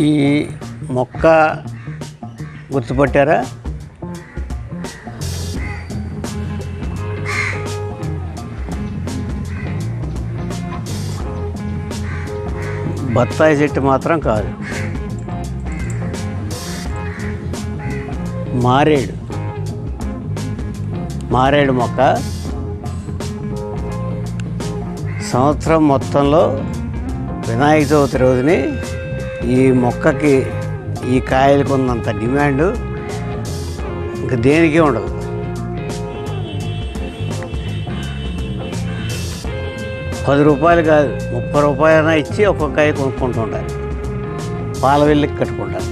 ఈ మొక్క గుర్తుపట్టారా? బత్తాయి చెట్టు మాత్రం కాదు. మారేడు. మారేడు మొక్క సంవత్సరం మొత్తంలో వినాయక చవితి రోజుని ఈ మొక్కకి ఈ కాయలకు ఉన్నంత డిమాండ్ ఇంకా దేనికి ఉండదు. పది రూపాయలు కాదు ముప్పై రూపాయలైనా ఇచ్చి ఒక్కొక్క కాయ కొనుక్కుంటూ ఉంటారు పాల వెళ్ళికి కట్టుకుంటారు.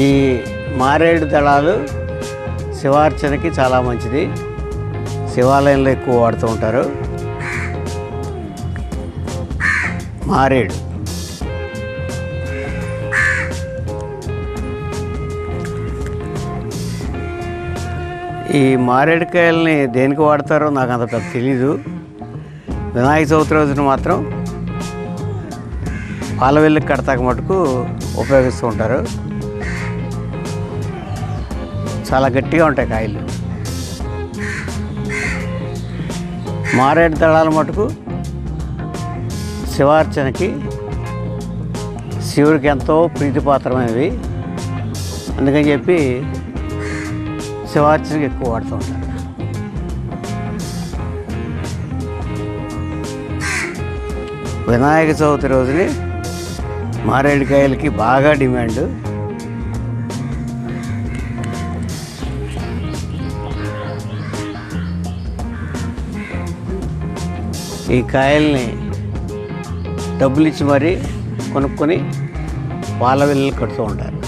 ఈ మారేడు దళాలు శివార్చనకి చాలా మంచిది. శివాలయంలో ఎక్కువ వాడుతూ ఉంటారు. మారేడు. ఈ మారేడుకాయల్ని దేనికి వాడతారో నాకు అంత పెద్ద తెలీదు. వినాయక చవితి రోజున మాత్రం పాల కడతాక మటుకు ఉపయోగిస్తూ ఉంటారు. చాలా గట్టిగా ఉంటాయి కాయలు. మారేడు దళాల మటుకు శివార్చనకి శివుడికి ఎంతో ప్రీతిపాత్రమైనవి. అందుకని చెప్పి శివార్చనకి ఎక్కువ వాడుతూ ఉంటారు. వినాయక చవితి రోజుని మారేడుకాయలకి బాగా డిమాండ్. ఈ కాయల్ని డబ్బులు ఇచ్చి మరీ కొనుక్కొని వాళ్ళ వెళ్ళి కడుతూ ఉంటారు.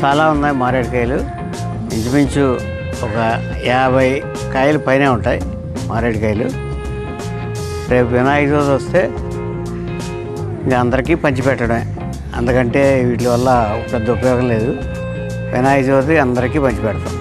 చాలా ఉన్నాయి మారేడుకాయలు. ఇంచుమించు ఒక యాభై కాయలు పైనే ఉంటాయి మారేడుకాయలు. రేపు వినాయక చవితి వస్తే ఇది అందరికీ పంచిపెట్టడమే. అందుకంటే వీటి వల్ల పెద్ద ఉపయోగం లేదు. వినాయక చవితి అందరికీ పంచిపెడతాం.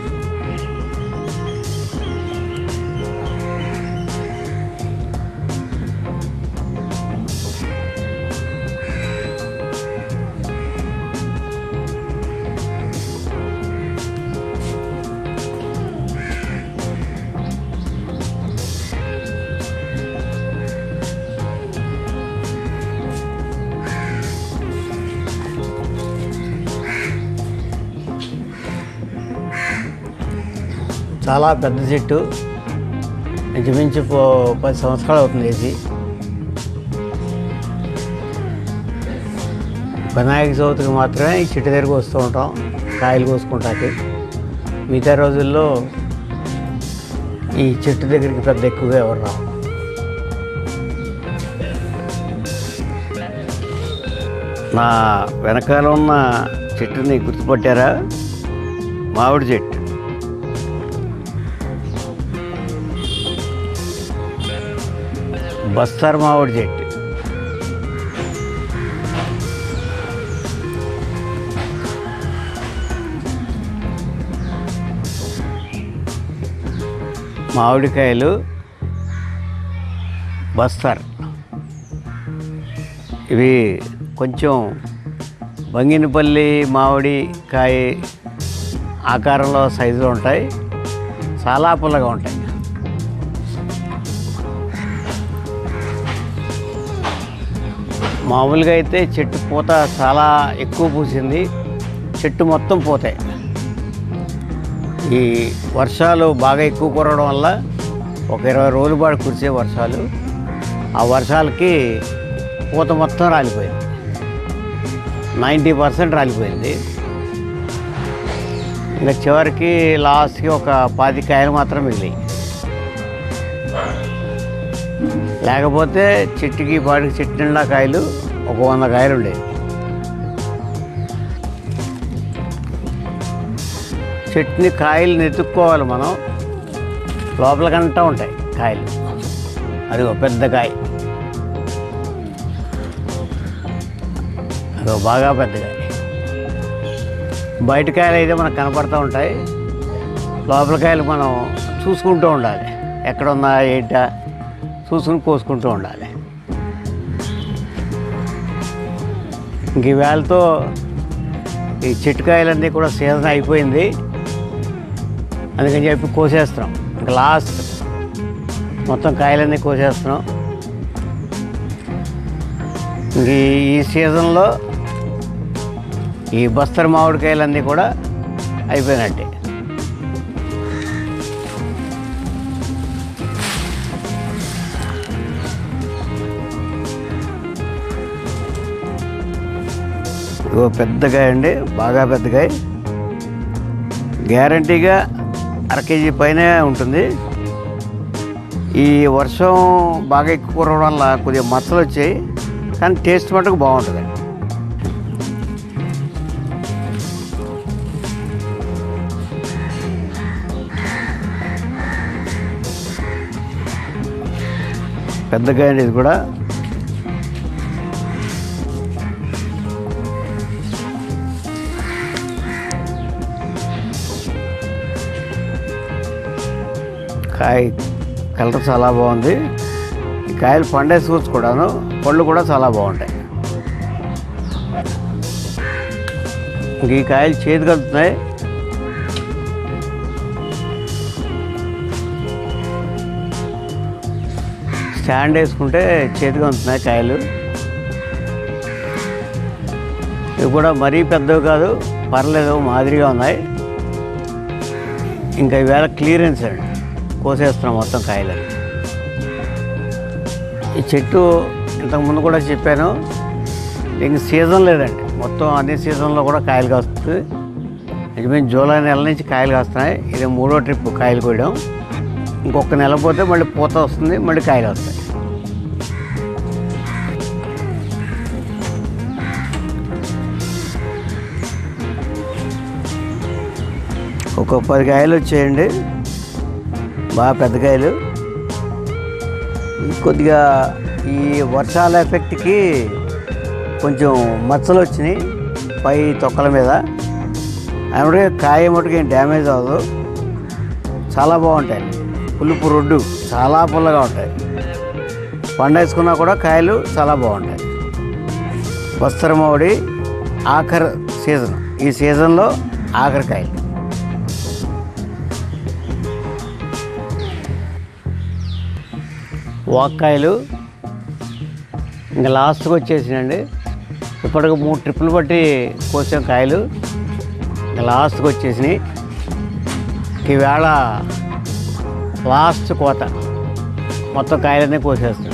చాలా పెద్ద చెట్టు. ఇంచుమించు పో- పది సంవత్సరాలు అవుతుంది వేసి వినాయక చవితికి మాత్రమే ఈ చెట్టు దగ్గరకు వస్తూ ఉంటాం కాయలు కోసుకుంటాకి. మిగతా రోజుల్లో ఈ చెట్టు దగ్గరికి పెద్ద ఎక్కువగా ఎవరు రావు నా వెనకాల ఉన్న చెట్టుని గుర్తుపట్టారా? మామిడి చెట్టు. బస్తర్ మామిడి చెట్టు మామిడికాయలు బస్తర్ ఇవి కొంచెం బంగినపల్లి మామిడికాయ ఆకారంలో సైజులో ఉంటాయి. చాలా పుల్లగా ఉంటాయి. మామూలుగా అయితే చెట్టు పూత చాలా ఎక్కువ పూసింది. చెట్టు మొత్తం పోతాయి. ఈ వర్షాలు బాగా ఎక్కువ కురవడం వల్ల ఒక ఇరవై రోజుల పాటు కురిసే వర్షాలు. ఆ వర్షాలకి పూత మొత్తం రాలిపోయింది. Ninety percent రాలిపోయింది. ఇంకా చివరికి లాస్ట్కి ఒక పాతి కాయలు మాత్రం మిగిలాయి. లేకపోతే చెట్టుకి పాటికి చెట్టు నిండా కాయలు ఒక వంద కాయలు ఉండేవి చెట్టుని కాయలు నెతుక్కోవాలి మనం. లోపలకంటా ఉంటాయి కాయలు. అది ఒక పెద్ద కాయ. అది బాగా పెద్ద కాయ. బయట కాయలు అయితే మనకు కనపడుతూ ఉంటాయి. లోపల కాయలు మనం చూసుకుంటూ ఉండాలి. ఎక్కడ ఉందా ఏంటా చూసుకుని కోసుకుంటూ ఉండాలి. ఇంక ఈ వేళతో ఈ చెట్టుకాయలన్నీ కూడా సీజన్ అయిపోయింది. అందుకని చెప్పి కోసేస్తున్నాం. ఇంకా లాస్ట్ మొత్తం కాయలన్నీ కోసేస్తున్నాం. ఇంక ఈ- ఈ సీజన్లో ఈ బస్తర్ మామిడికాయలన్నీ కూడా అయిపోయినట్టే. ఇగో పెద్దగా అండి బాగా పెద్దగా గ్యారంటీగా అర కేజీ పైనే ఉంటుంది. ఈ వర్షం బాగా ఎక్కువ కురవడం వల్ల కొద్దిగా మచ్చలు వచ్చాయి కానీ టేస్ట్ మటుకు బాగుంటుంది. పెద్దగా అండి ఇది కూడా. కాయ కలర్ చాలా బాగుంది. ఈ కాయలు పండే ఫ్రూట్స్ కూడాను పళ్ళు కూడా చాలా బాగుంటాయి. ఈ కాయలు చేతి కలుతున్నాయి స్టాండ్ వేసుకుంటే చేతిగా వెళ్తున్నాయి కాయలు. ఇవి కూడా మరీ పెద్దవి కాదు పర్లేదు మాదిరిగా ఉన్నాయి. ఇంకా ఈవేళ క్లియరెన్స్ అండి. కోసేస్తున్నాం మొత్తం కాయలని ఈ చెట్టు ఇంతకుముందు కూడా చెప్పాను దీనికి సీజన్ లేదండి. మొత్తం అన్ని సీజన్లో కూడా కాయలు కాస్తుంది. నిజమే జూలై నెల నుంచి కాయలు కాస్తున్నాయి. ఇది మూడో ట్రిప్ కాయలు కోయడం. ఇంకొక నెల పోతే మళ్ళీ పూత వస్తుంది మళ్ళీ కాయలు వస్తాయి. ఒక పది కాయలు వచ్చేయండి. బాగా పెద్ద కాయలు. కొద్దిగా ఈ వర్షాల ఎఫెక్ట్కి కొంచెం మచ్చలు వచ్చినాయి పై తొక్కల మీద. అందుకే కాయ మటుకు ఏం డ్యామేజ్ అవ్వదు. చాలా బాగుంటాయి. పులుపు రొడ్డు చాలా పుల్లగా ఉంటాయి. పండేసుకున్నా కూడా కాయలు చాలా బాగుంటాయి. వస్త్రమౌడి ఆఖరి సీజన్ ఈ సీజన్లో ఆఖరికాయలు వాక్కాయలు. ఇంకా లాస్ట్కి వచ్చేసినండి ఇప్పటికి మూడు ట్రిప్పులు బట్టి కోసాం కాయలు. ఇంకా లాస్ట్కి వచ్చేసినాయి. ఈవేళ లాస్ట్ కోత. మొత్తం కాయలన్నీ కోసేస్తాం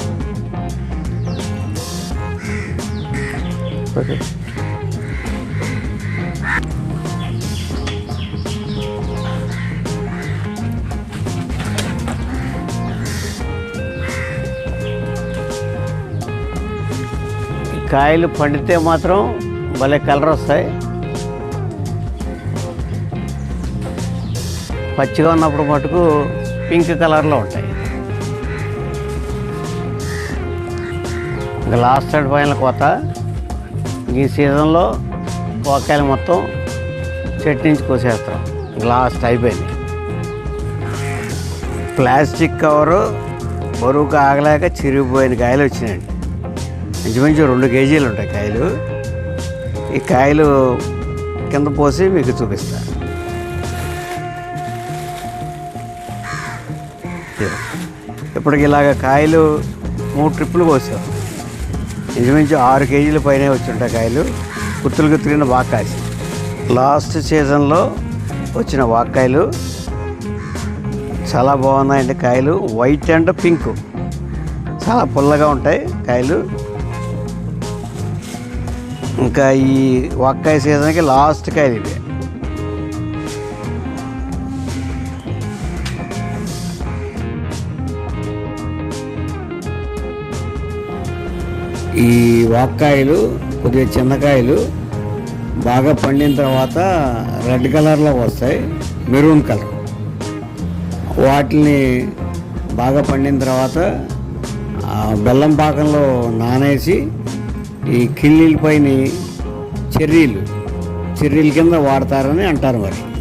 ఓకే. కాయలు పండితే మాత్రం భలే కలర్ వస్తాయి. పచ్చిగా ఉన్నప్పుడు మటుకు పింక్ కలర్లో ఉంటాయి. ఇంకా లాస్ట్ సైడ్ పైన కోత. ఈ సీజన్లో వంకాయలు మొత్తం చెట్టు నుంచి కోసేస్తాం. లాస్ట్ అయిపోయింది. ప్లాస్టిక్ కవరు బరువుకు ఆగలేక చిరిగిపోయిన కాయలు వచ్చినాయండి. ఇంచుమించు రెండు కేజీలు ఉంటాయి కాయలు. ఈ కాయలు కింద పోసి మీకు చూపిస్తా. ఇప్పటికి ఇలాగ కాయలు మూడు ట్రిప్పులు కోసాం ఇంచుమించు ఆరు కేజీల పైన వచ్చి ఉంటాయి కాయలు. గుత్తులు గుత్తులిన వాక్కాసి లాస్ట్ సీజన్లో వచ్చిన వాకాయలు చాలా బాగున్నాయండి కాయలు. White and pink. చాలా పుల్లగా ఉంటాయి కాయలు. ఇంకా ఈ వక్కాయ సీజన్కి లాస్ట్ కాయలు ఇవి ఈ వాక్కాయలు కొద్దిగా చిన్నకాయలు బాగా పండిన తర్వాత రెడ్ కలర్లో వస్తాయి మెరూన్ కలర్. వాటిని బాగా పండిన తర్వాత ఆ బెల్లం పాకంలో నానేసి ఈ కిళ్ళీల పైన చెర్రీలు చెర్రీల కింద వాడతారని అంటారు మరి.